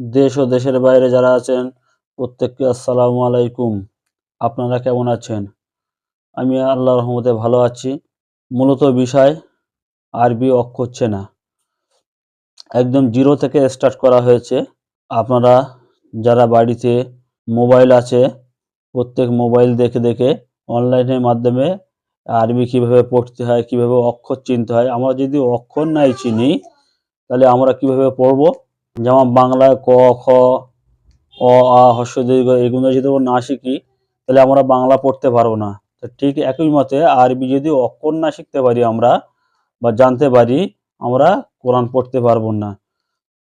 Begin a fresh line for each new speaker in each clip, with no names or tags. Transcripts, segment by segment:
দেশ ও দেশের বাইরে যারা আছেন, প্রত্যেককে আসসালামু আলাইকুম। আপনারা কেমন আছেন? আমি আল্লাহ রহমতে ভালো আছি। মূলত বিষয়, আরবি অক্ষর চেনা। একদম জিরো থেকে স্টার্ট করা হয়েছে। আপনারা যারা বাড়িতে মোবাইল আছে, প্রত্যেক মোবাইল দেখে দেখে অনলাইনের মাধ্যমে আরবি কীভাবে পড়তে হয়, কীভাবে অক্ষর চিনতে হয়, আমরা যদি অক্ষর নাই চিনি, তাহলে আমরা কীভাবে পড়ব? যেমন বাংলায় ক, খ, অ, আ হর্ষ দীর্ঘ এগুলো যদি না শিখি, তাহলে আমরা বাংলা পড়তে পারব না। তো ঠিক একই মতে আরবি যদি অক্ষর না শিখতে পারি আমরা বা জানতে পারি, আমরা কোরআন পড়তে পারব না।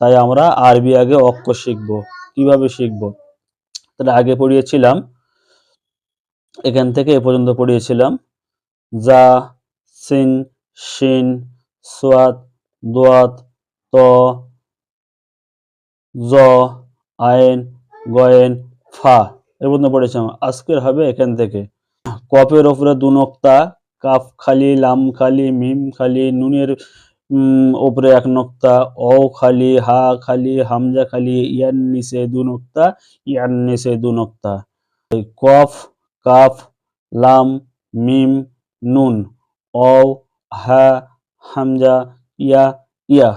তাই আমরা আরবি আগে অক্ষর শিখব। কীভাবে শিখব? তাহলে আগে পড়িয়েছিলাম, এখান থেকে এ পর্যন্ত পড়িয়েছিলাম। যা, সিন, শিন, সোয়াত, দোয়াত, ত জ, আইন, গয়েন, ফা এর মধ্যে পড়েছিলাম আজকের হবে এখান থেকে। কপের ওপরে দু নোক্তা, কাফ খালি, লাম খালি, মিম খালি, নুনের ওপরে এক নোক্তা অ খালি, হা খালি, হামজা খালি, ইয়ান নিচে দু নোক্তা, ইয়ান নিচে দু নোক্তা। কফ, কাফ, লাম, মিম, নুন অ হা, হামজা, ইয়া ইয়া।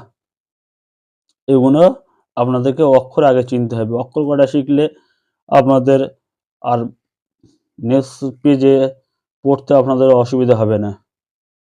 এগুলো আপনাদেরকে অক্ষর আগে চিনতে হবে। অক্ষর কটা শিখলে আপনাদের আর নেক্সট পেজে পড়তে আপনাদের অসুবিধা হবে না।